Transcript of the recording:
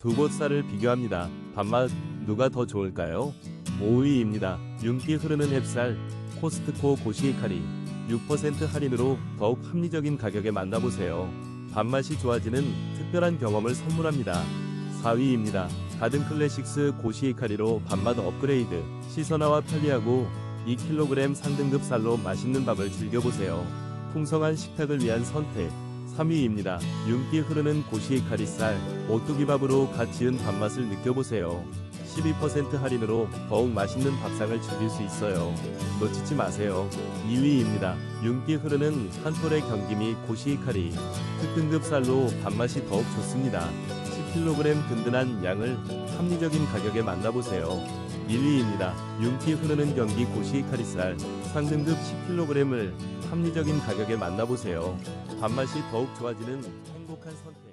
두곳 쌀을 비교합니다. 밥맛 누가 더 좋을까요? 5위입니다. 윤기 흐르는 햅쌀 코스트코 고시카리 6% 할인으로 더욱 합리적인 가격에 만나보세요. 밥맛이 좋아지는 특별한 경험을 선물합니다. 4위입니다. 가든 클래식스 고시카리로 밥맛 업그레이드 시선화와 편리하고 2kg 상등급 쌀로 맛있는 밥을 즐겨보세요. 풍성한 식탁을 위한 선택 3위입니다. 윤기 흐르는 고시카리 쌀 오뚜기밥으로 갓 지은 밥맛을 느껴보세요. 12% 할인으로 더욱 맛있는 밥상을 즐길 수 있어요. 놓치지 마세요. 2위입니다. 윤기 흐르는 한톨의 경기미 고시카리 특등급 쌀로 밥맛이 더욱 좋습니다. 10kg 든든한 양을 합리적인 가격에 만나보세요. 1위입니다. 윤기 흐르는 경기 고시카리 쌀 상등급 10kg을 합리적인 가격에 만나보세요. 밥맛이 더욱 좋아지는 행복한 선택.